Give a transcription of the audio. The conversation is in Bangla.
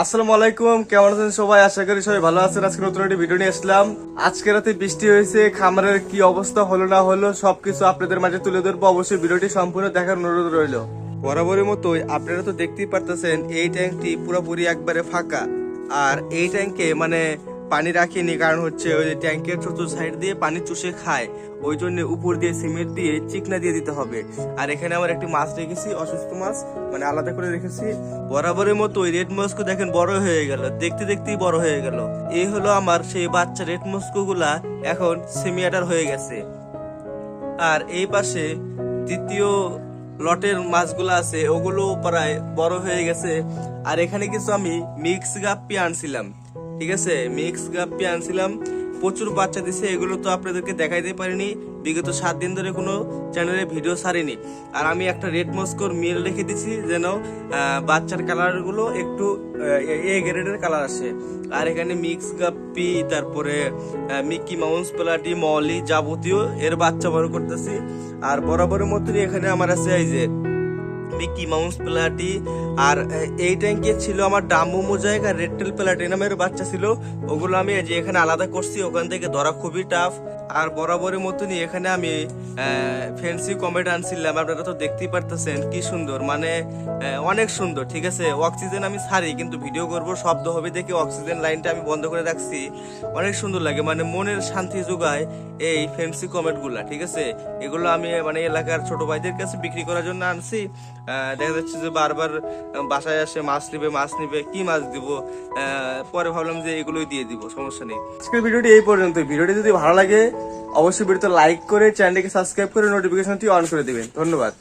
আসসালামু আলাইকুম, কেমন আছেন সবাই? আশা করি সবাই ভালো আছেন। আজকে নতুন একটি ভিডিও নিয়ে আসলাম আজকে রাতে বৃষ্টি হয়েছে, খামারের কি অবস্থা হলো না হলো সবকিছু আপনাদের মাঝে তুলে ধরবো। অবশ্যই ভিডিওটি সম্পূর্ণ দেখার অনুরোধ রইল। বরাবরের মতোই আপনারা তো দেখতেই পারতেছেন, এই ট্যাঙ্কটি পুরোপুরি একবারে ফাঁকা। আর এই ট্যাঙ্কে মানে পানি রাখিনি, কারণ হচ্ছে ওই যে ট্যাঙ্কের চতুর্থ সাইড দিয়ে পানি চুষে খায়। ওই জন্য উপর দিয়ে সিমেন্ট দিয়ে চিকনা দিয়ে দিতে হবে। আর এখানে আমার একটি মাছ রেখেছি, অসুস্থ মাছ মানে আলাদা করে রেখেছি। বরাবরের মতো ওই রেড মস্কো দেখেন বড় হয়ে গেল, দেখতে দেখতেই বড় হয়ে গেল। এই হলো আমার সেই বাচ্চা রেড মস্কো গুলা এখন সেমিয়াটার হয়ে গেছে। আর এই পাশে দ্বিতীয় লটের মাছগুলো আছে ওগুলো প্রায় বড় হয়ে গেছে। আর এখানে কিছু আমি মিক্স গাপ্পি আনছিলাম। ঠিক আছে? মিক্স গাপ্পি আনছিলাম। প্রচুর বাচ্চা দিছে, এগুলো তো আপনাদেরকে দেখাইতে পারিনি। বিগত সাত দিন ধরে কোনো চ্যানেলে ভিডিও ছাড়িনি। আর আমি একটা রেড মস্কোর মিল রেখে দিছি, যেন বাচ্চার কালারগুলো একটু এ গ্রেডের কালার আসে। আর এখানে মিক্স গাপ্পি, তারপরে মিকি মাউন্স প্লাটি, মলি যাবতীয় এর বাচ্চা বড় করতেছি। আর বরাবরের মতনই এখানে আমার আছে এই যে মিকি মাউন্স প্লাটি আর এই ট্যাঙ্কে ছিল আমার ডাম্বু মোজাইক আর প্লাটি নামের বাচ্চা ছিল। ওগুলো আমি যে এখানে আলাদা করছি, ওখান থেকে ধরা খুবই টাফ আর বরাবরের মতনই এখানে আমি ফ্যান্সি কমেট আনছিলাম, আপনারা তো দেখতেই পারতেছেন কি সুন্দর। মানে অনেক সুন্দর, ঠিক আছে? অক্সিজেন আমি ছাড়ি, কিন্তু ভিডিও করব, শব্দ হবে দেখে অক্সিজেন লাইনটা আমি বন্ধ করে রাখছি। অনেক সুন্দর লাগে মানে মনের শান্তি যোগায় এই ফ্যান্সি কমেটগুলা, ঠিক আছে? এগুলো আমি মানে এলাকার ছোট ভাইদের কাছে বিক্রি করার জন্য আনছি। দেখা যাচ্ছে যে বারবার বাসায় আসে মাছ নিবে মাছ নিবে, কি মাছ দিব? পরে ভাবলাম যে এগুলোই দিয়ে দিব, সমস্যা নেই। আজকের ভিডিওটি এই পর্যন্ত। ভিডিওটি যদি ভালো লাগে, অবশ্যই ভিডিওতে লাইক করে চ্যানেলটিকে সাবস্ক্রাইব করে নোটিফিকেশনটি অন করে দিবেন। ধন্যবাদ।